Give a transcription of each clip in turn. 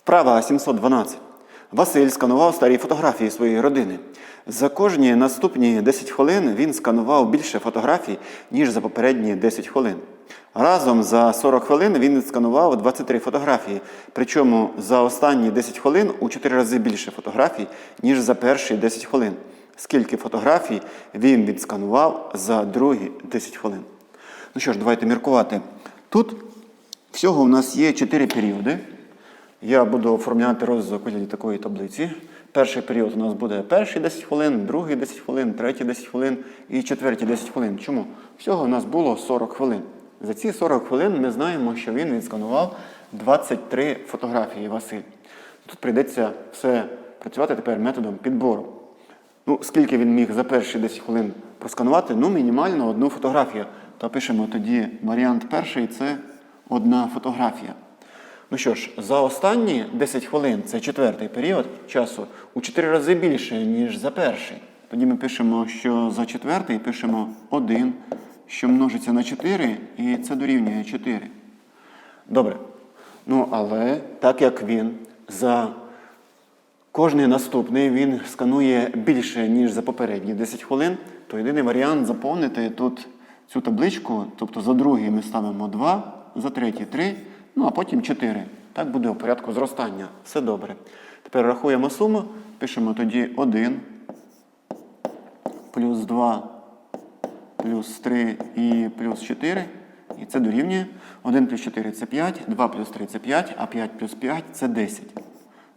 Вправа 712. Василь сканував старі фотографії своєї родини. За кожні наступні 10 хвилин він сканував більше фотографій, ніж за попередні 10 хвилин. Разом за 40 хвилин він відсканував 23 фотографії, причому за останні 10 хвилин у 4 рази більше фотографій, ніж за перші 10 хвилин. Скільки фотографій він відсканував за другі 10 хвилин? Ну що ж, давайте міркувати. Тут всього у нас є 4 періоди. Я буду оформляти розвиток у такої таблиці. Перший період у нас буде перші 10 хвилин, другий 10 хвилин, третій 10 хвилин і четвертій 10 хвилин. Чому? Всього у нас було 40 хвилин. За ці 40 хвилин ми знаємо, що він відсканував 23 фотографії Василь. Тут прийдеться все працювати тепер методом підбору. Ну, скільки він міг за перші 10 хвилин просканувати? Ну, мінімально одну фотографію. То пишемо тоді варіант перший це одна фотографія. Ну що ж, за останні 10 хвилин, це четвертий період часу, у 4 рази більше, ніж за перший. Тоді ми пишемо, що за четвертий пишемо 1, що множиться на 4, і це дорівнює 4. Добре. Ну, але так як він за кожний наступний він сканує більше, ніж за попередні 10 хвилин, то єдиний варіант заповнити тут цю табличку, тобто за другий ми ставимо 2, за третій 3, ну а потім 4. Так буде у порядку зростання. Все добре. Тепер рахуємо суму, пишемо тоді 1 плюс 2 плюс 3 і плюс 4. І це дорівнює. 1 плюс 4 це 5, 2 плюс 3 це 5, а 5 плюс 5 це 10.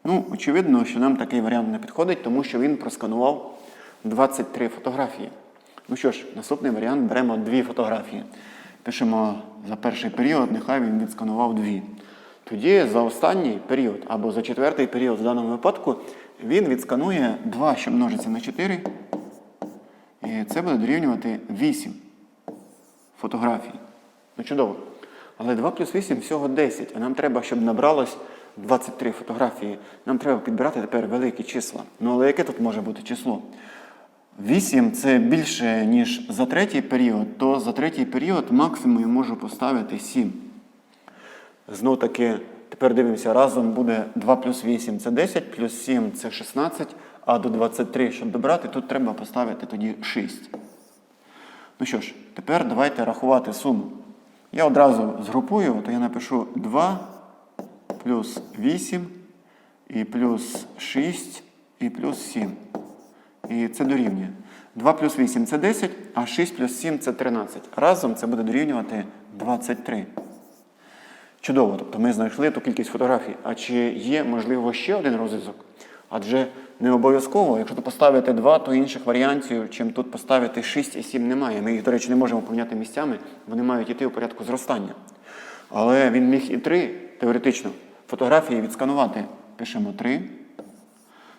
Ну, очевидно, що нам такий варіант не підходить, тому що він просканував 23 фотографії. Ну що ж, наступний варіант беремо дві фотографії. Пишемо за перший період, нехай він відсканував дві. Тоді за останній період або за четвертий період в даному випадку він відсканує 2, що множиться на 4. І це буде дорівнювати 8 фотографій. Ну чудово. Але 2 плюс 8 всього 10, а нам треба, щоб набралось 23 фотографії. Нам треба підбирати тепер великі числа. Ну але яке тут може бути число? 8 це більше, ніж за третій період, то за третій період максимум я можу поставити 7. Знов таки, тепер дивимося, разом буде 2 плюс 8 це 10, плюс 7 це 16, а до 23, щоб добрати, тут треба поставити тоді 6. Ну що ж, тепер давайте рахувати суму. Я одразу згрупую, то я напишу 2 плюс 8 і плюс 6 і плюс 7. І це дорівнює. 2 плюс 8 це 10, а 6 плюс 7 це 13. Разом це буде дорівнювати 23. Чудово, тобто ми знайшли ту кількість фотографій. А чи є, можливо, ще один розв'язок? Адже не обов'язково, якщо тут поставити 2, то інших варіантів, чим тут поставити 6 і 7 немає. Ми їх, до речі, не можемо поміняти місцями, вони мають йти у порядку зростання. Але він міг і 3, теоретично, фотографії відсканувати. Пишемо 3.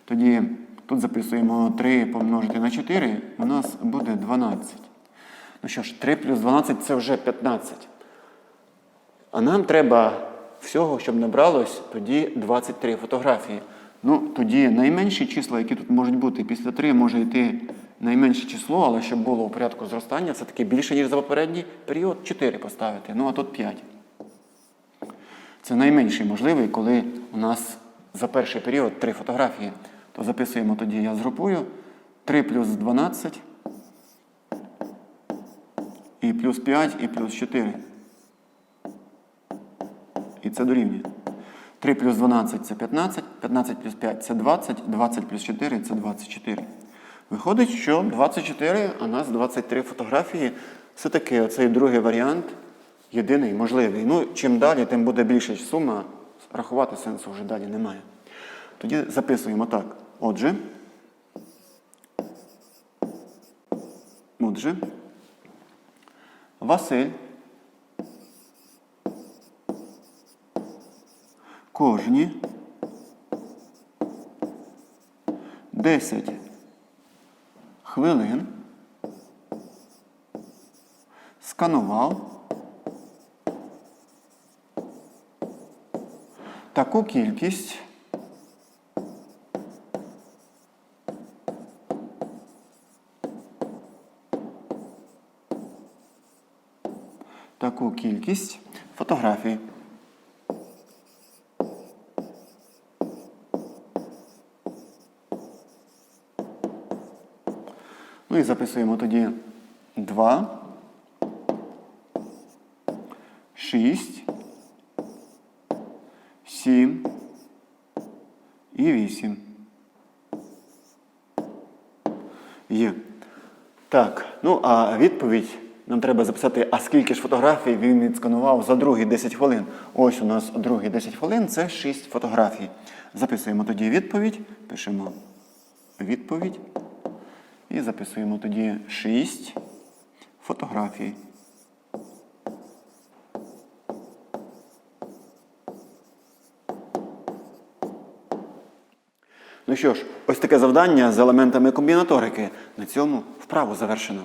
Тоді тут записуємо 3 помножити на 4, у нас буде 12. Ну що ж, 3 плюс 12 це вже 15. А нам треба всього, щоб набралось тоді 23 фотографії. Ну, тоді найменші числа, які тут можуть бути, після 3 може йти найменше число, але щоб було у порядку зростання, це таки більше, ніж за попередній період, 4 поставити. Ну, а тут 5. Це найменший можливий, коли у нас за перший період 3 фотографії. То записуємо тоді, я згрупую 3 плюс 12, і плюс 5, і плюс 4. І це дорівнює. 3 плюс 12 це 15, 15 плюс 5 це 20, 20 плюс 4 це 24. Виходить, що 24, а нас 23 фотографії. Все-таки оцей другий варіант єдиний можливий. Ну, чим далі, тим буде більша сума. Рахувати сенсу вже далі немає. Тоді записуємо так. Отже. Отже. Василь. Кожні 10 хвилин сканував таку кількість таку кількість фотографій. Ну і записуємо тоді 2, 6, 7 і 8. Є. Так, ну а відповідь нам треба записати, а скільки ж фотографій він відсканував за другі 10 хвилин. Ось у нас другі 10 хвилин це 6 фотографій. Записуємо тоді відповідь, пишемо відповідь і записуємо тоді 6 фотографій. Ну що ж, ось таке завдання з елементами комбінаторики. На цьому вправу завершено.